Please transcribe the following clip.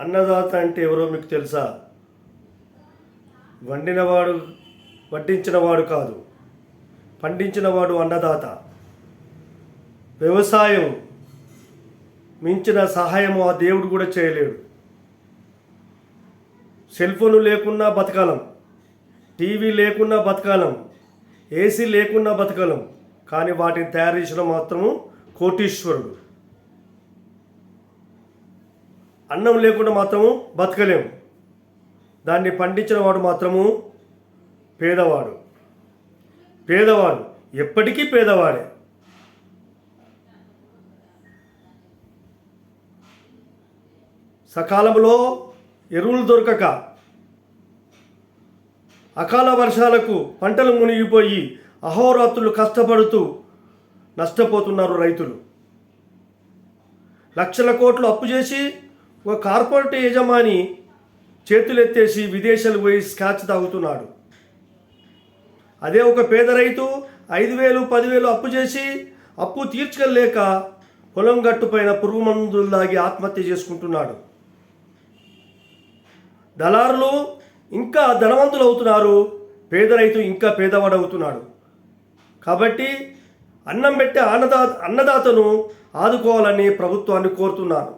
అన్నదాత అంటే ఎవరో మీకు తెలుసా? వండినవాడు వడ్డించినవాడు కాదు. పండించినవాడు అన్నదాత. వ్యవసాయం మించిన సహాయము ఆ దేవుడు కూడా చేయలేడు. సెల్ ఫోన్ లేకున్నా బతకాలం. టీవీ లేకున్నా బతకాలం. ఏసీ లేకున్నా బతకాలం. కానీ వాటిని తయారు చేసిన మాత్రము కోటీశ్వరుడు. అన్నం లేకుండా మాత్రము బతకలేము. దాన్ని పండించిన వాడు మాత్రము పేదవాడు. పేదవాడు ఎప్పటికీ పేదవాడే. సకాలంలో ఎరువులు దొరకక అకాల వర్షాలకు పంటలు మునిగిపోయి అహోరాత్రులు కష్టపడుతూ నష్టపోతున్నారు రైతులు. లక్షల కోట్లు అప్పు చేసి ఒక కార్పొరేట్ యజమాని చేతులెత్తేసి విదేశాలు పోయి స్కాచ్ తాగుతున్నాడు. అదే ఒక పేద రైతు ఐదు వేలు పదివేలు అప్పు చేసి అప్పు తీర్చుకోలేక పొలం గట్టుపైన పురుగు మందులు దాగి ఆత్మహత్య చేసుకుంటున్నాడు. దళారులు ఇంకా ధనవంతులు అవుతున్నారు పేద రైతు ఇంకా పేదవాడు అవుతున్నాడు కాబట్టి అన్నం పెట్టే అన్నదా అన్నదాతను ఆదుకోవాలని ప్రభుత్వాన్ని కోరుతున్నాను